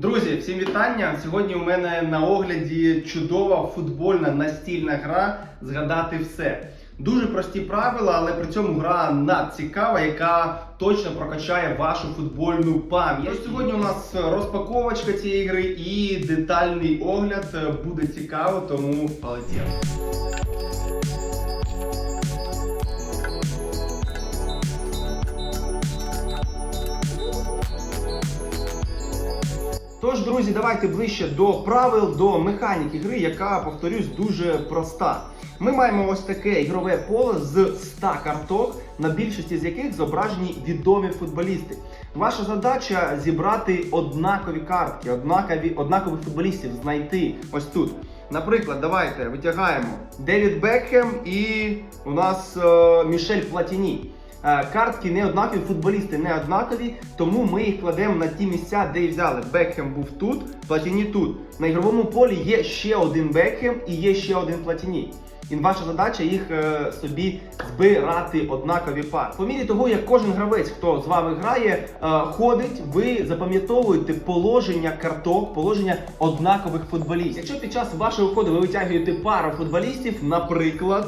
Друзі, всім вітання! Сьогодні у мене на огляді чудова футбольна настільна гра Згадати все. Дуже прості правила, але при цьому гра надцікава, яка точно прокачає вашу футбольну пам'ять. Сьогодні у нас розпаковочка цієї гри і детальний огляд буде цікаво, тому полетіли. Тож, друзі, давайте ближче до правил, до механіки гри, яка, повторюсь, дуже проста. Ми маємо ось таке ігрове поле з 100 карток, на більшості з яких зображені відомі футболісти. Ваша задача зібрати однакові картки, однакові, однакових футболістів знайти ось тут. Наприклад, давайте витягаємо Девід Бекхем і у нас е, Мішель Платіні. Е, Картки не однакові, футболісти не однакові, тому ми їх кладемо на ті місця, де і взяли. Бекхем був тут, Платіні тут. На ігровому полі є ще один Бекхем і є ще один Платіні. І ваша задача їх е, собі збирати однакові пари. По мірі того, як кожен гравець, хто з вами грає, е, ходить, ви запам'ятовуєте положення карток, положення однакових футболістів. Якщо під час вашого ходу ви витягуєте пару футболістів, наприклад.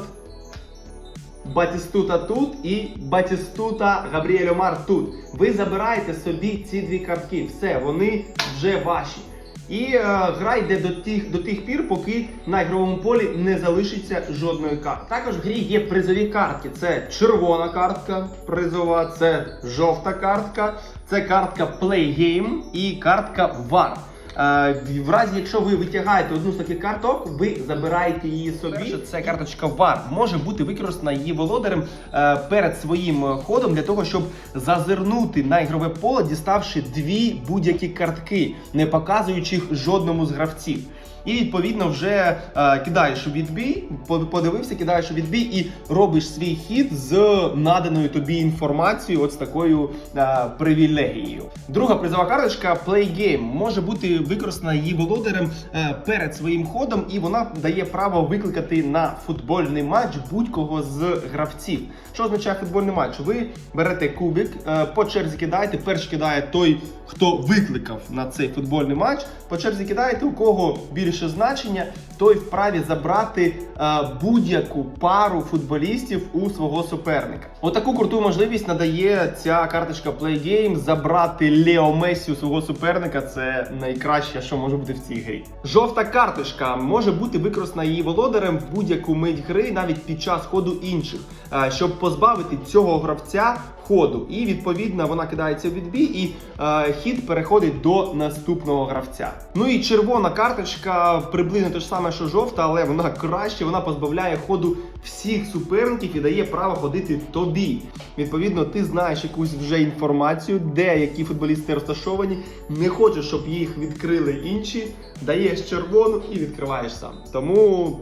Батістута тут і Батістута Габріель Омар тут. Ви забираєте собі ці дві картки. Все, вони вже ваші. І е, гра йде до тих, до тих пір, поки на ігровому полі не залишиться жодної карти. Також в грі є призові картки. Це червона картка призова, це жовта картка, це картка Play Game і картка VAR. Е, В разі, якщо ви витягаєте одну з таких карток, ви забираєте її собі. Перше, це карточка вар Може бути використана її володарем е, перед своїм ходом для того, щоб зазирнути на ігрове поле, діставши дві будь-які картки, не показуючи їх жодному з гравців. І відповідно вже е, кидаєш у відбій, по- подивився, кидаєш у відбій і робиш свій хід з наданою тобі інформацією, от з такою е, привілегією. Друга призова карточка Play Game може бути використана її володарем е, перед своїм ходом, і вона дає право викликати на футбольний матч будь-кого з гравців. Що означає футбольний матч? Ви берете кубик, е, по черзі кидаєте, перший кидає той, хто викликав на цей футбольний матч. По черзі кидаєте, у кого більше значення, той вправі забрати е, будь-яку пару футболістів у свого суперника. Отаку круту можливість надає ця карточка Play Game забрати Лео Месі у свого суперника. Це найкраще, що може бути в цій грі. Жовта карточка може бути використана її володарем в будь-яку мить гри, навіть під час ходу інших, е, щоб позбавити цього гравця ходу. І відповідно вона кидається в відбій, і е, хід переходить до наступного гравця. Ну і червона карточка приблизно те ж саме, що жовта, але вона краще, вона позбавляє ходу всіх суперників і дає право ходити тобі. Відповідно, ти знаєш якусь вже інформацію, де які футболісти розташовані, не хочеш, щоб їх відкрили інші, даєш червону і відкриваєш сам. Тому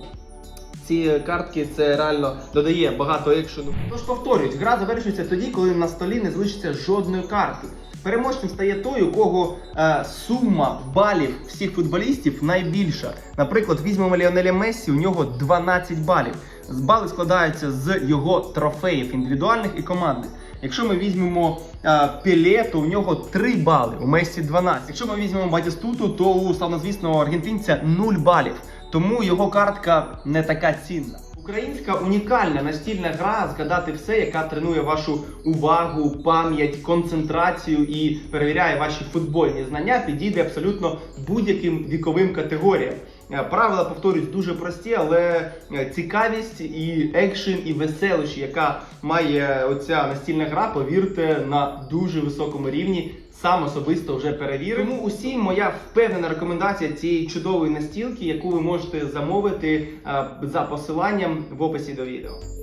ці картки це реально додає багато екшену. Тож повторюють, гра завершується тоді, коли на столі не залишиться жодної карти. Переможцем стає той, у кого е, сума балів всіх футболістів найбільша. Наприклад, візьмемо Ліонеля Мессі, у нього 12 балів. Бали складаються з його трофеїв індивідуальних і командних. Якщо ми візьмемо е, Пеле, то у нього 3 бали, у Месі 12. Якщо ми візьмемо Батістуту, то у славнозвісного аргентинця 0 балів. Тому його картка не така цінна. Українська унікальна настільна гра згадати все, яка тренує вашу увагу, пам'ять, концентрацію і перевіряє ваші футбольні знання, підійде абсолютно будь-яким віковим категоріям. Е, Правила повторюсь дуже прості, але е, цікавість і екшен, і веселощі, яка має оця настільна гра, повірте, на дуже високому рівні. Сам особисто вже перевірив. Тому усім моя впевнена рекомендація цієї чудової настілки, яку ви можете замовити е, за посиланням в описі до відео.